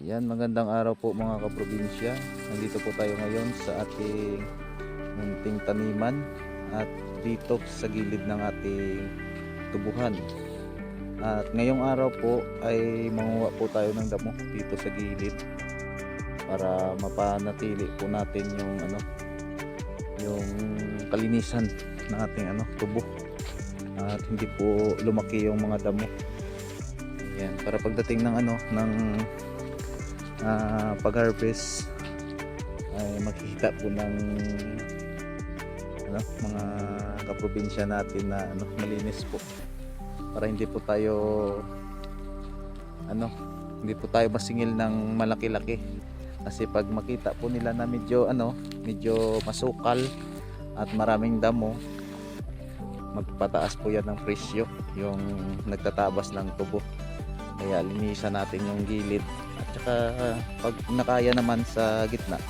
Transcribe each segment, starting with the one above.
Yan, magandang araw po mga kaprobinsya. Nandito po tayo ngayon sa ating munting taniman at dito sa gilid ng ating tubuhan. At ngayong araw po ay manguha po tayo ng damo dito sa gilid para mapanatili po natin yung ano yung kalinisan ng ating ano tubo at hindi po lumaki yung mga damo. Yan, para pagdating ng ano ng ah, pag-harvest ay makikita po ng ano, mga kaprobinsya natin na ano, malinis po. Para hindi po tayo ano hindi po tayo masingil ng malaki-laki. Kasi pag makita po nila na medyo ano medyo masukal at maraming damo magpataas po yan ng presyo yung nagtatabas ng tubo. Kaya linisan natin yung gilid at saka ah, pag nakaya naman sa gitna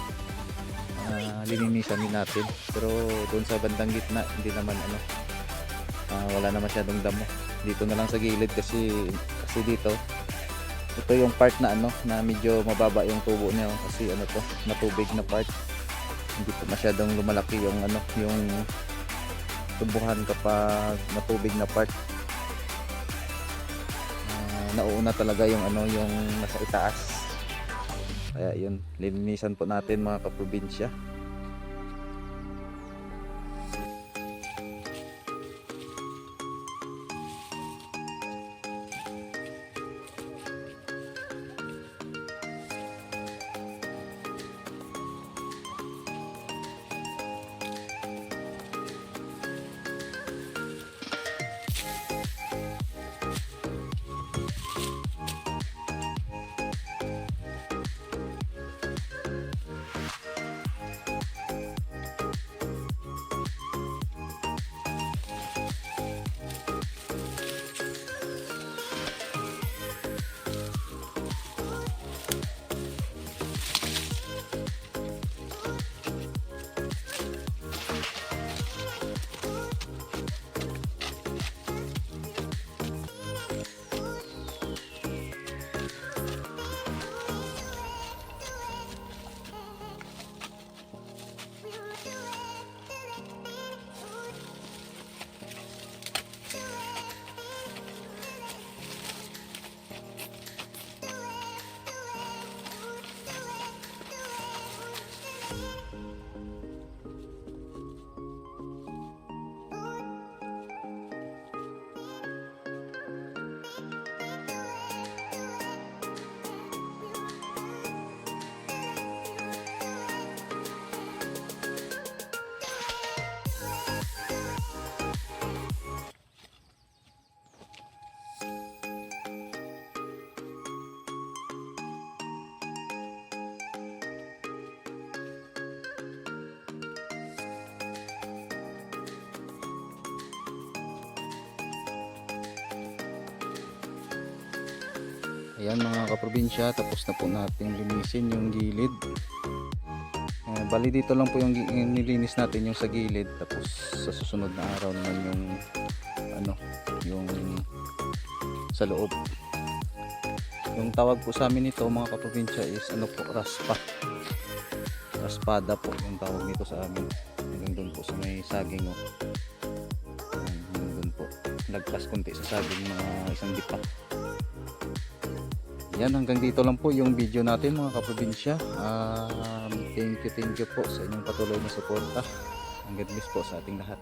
ah, lininisan din natin. Pero doon sa bandang gitna hindi naman ano ah, wala na masyadong damo. Dito na lang sa gilid kasi kasi dito ito yung part na ano na medyo mababa yung tubo niya oh, kasi ano to matubig na part. Hindi po masyadong lumalaki yung ano yung tubuhan kapag matubig na part. Ah, nauuna talaga yung ano yung nasa itaas kaya yun linisan po natin mga kaprobinsya you Ayan mga kaprobinsya, tapos na po natin linisin yung gilid. Eh, bali dito lang po yung nilinis natin yung sa gilid tapos sa susunod na araw naman yung ano, yung sa loob. Yung tawag po sa amin nito mga kaprobinsya is ano po, raspa. Raspada po yung tawag nito sa amin. Hanggang doon po sa may saging oh. Ayan, hanggang doon po. Lagpas konti sa saging mga isang dipa. Yan, hanggang dito lang po yung video natin mga kaprobinsya. Um, thank you, thank you po sa inyong patuloy na suporta. Ang God bless po sa ating lahat.